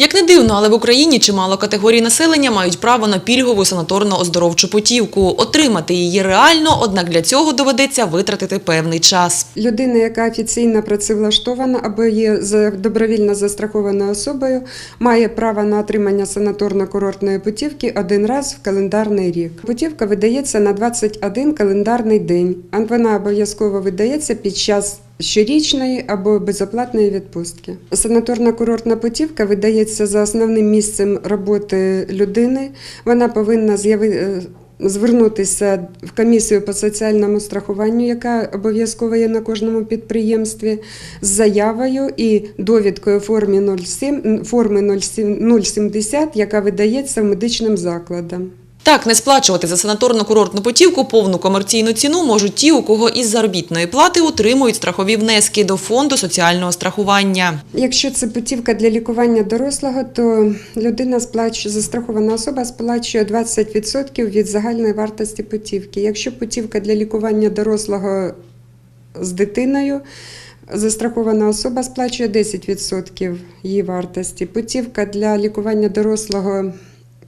Як не дивно, але в Україні чимало категорій населення мають право на пільгову санаторно-оздоровчу путівку. Отримати її реально, однак для цього доведеться витратити певний час. Людина, яка офіційно працевлаштована або є добровільно застрахованою особою, має право на отримання санаторно-курортної путівки один раз в календарний рік. Путівка видається на 21 календарний день, вона обов'язково видається під час щорічної або безоплатної відпустки. Санаторно-курортна путівка видається за основним місцем роботи людини. Вона повинна з'яви- звернутися в комісію по соціальному страхуванню, яка обов'язково є на кожному підприємстві, з заявою і довідкою формі 07, форми 07 070, яка видається медичним закладам. Так, не сплачувати за санаторно-курортну путівку повну комерційну ціну можуть ті, у кого із заробітної плати утримують страхові внески до фонду соціального страхування. Якщо це путівка для лікування дорослого, то людина сплачує, застрахована особа сплачує 20% від загальної вартості путівки. Якщо путівка для лікування дорослого з дитиною, застрахована особа сплачує 10% її вартості. Путівка для лікування дорослого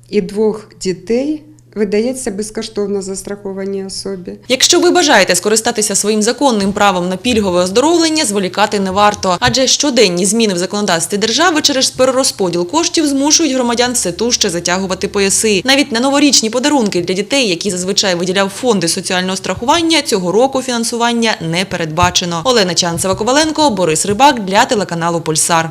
і двох дітей видається безкоштовно застрахованій особі. Якщо ви бажаєте скористатися своїм законним правом на пільгове оздоровлення, зволікати не варто, адже щоденні зміни в законодавстві держави через перерозподіл коштів змушують громадян все тужче затягувати пояси. Навіть на новорічні подарунки для дітей, які зазвичай виділяв фонди соціального страхування, цього року фінансування не передбачено. Олена Чанцева Коваленко, Борис Рибак для телеканалу Пульсар.